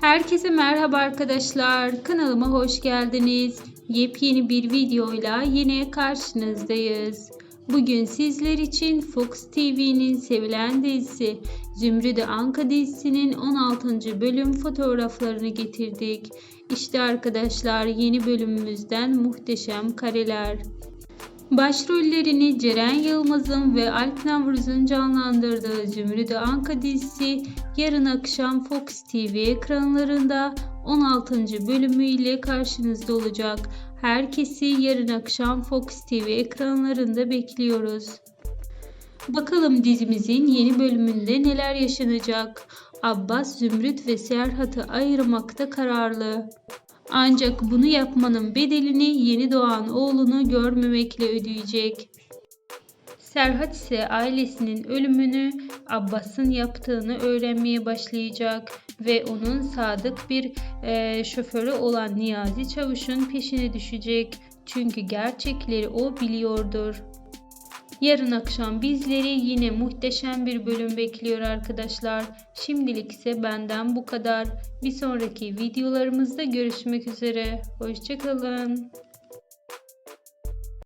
Herkese merhaba arkadaşlar. Kanalıma hoş geldiniz. Yepyeni bir videoyla yine karşınızdayız. Bugün sizler için Fox TV'nin sevilen dizisi Zümrüdü Anka dizisinin 16. bölüm fotoğraflarını getirdik. İşte arkadaşlar yeni bölümümüzden muhteşem kareler. Başrollerini Ceren Yılmaz'ın ve Alp Navruz'un canlandırdığı Zümrüdü Anka dizisi yarın akşam Fox TV ekranlarında 16. bölümüyle karşınızda olacak. Herkesi yarın akşam Fox TV ekranlarında bekliyoruz. Bakalım dizimizin yeni bölümünde neler yaşanacak? Abbas, Zümrüt ve Serhat'ı ayırmakta kararlı. Ancak bunu yapmanın bedelini yeni doğan oğlunu görmemekle ödeyecek. Serhat ise ailesinin ölümünü Abbas'ın yaptığını öğrenmeye başlayacak ve onun sadık bir eee, şoförü olan Niyazi Çavuş'un peşine düşecek. Çünkü gerçekleri o biliyordur. Yarın akşam bizleri yine muhteşem bir bölüm bekliyor arkadaşlar. Şimdilik ise benden bu kadar. Bir sonraki videolarımızda görüşmek üzere. Hoşçakalın.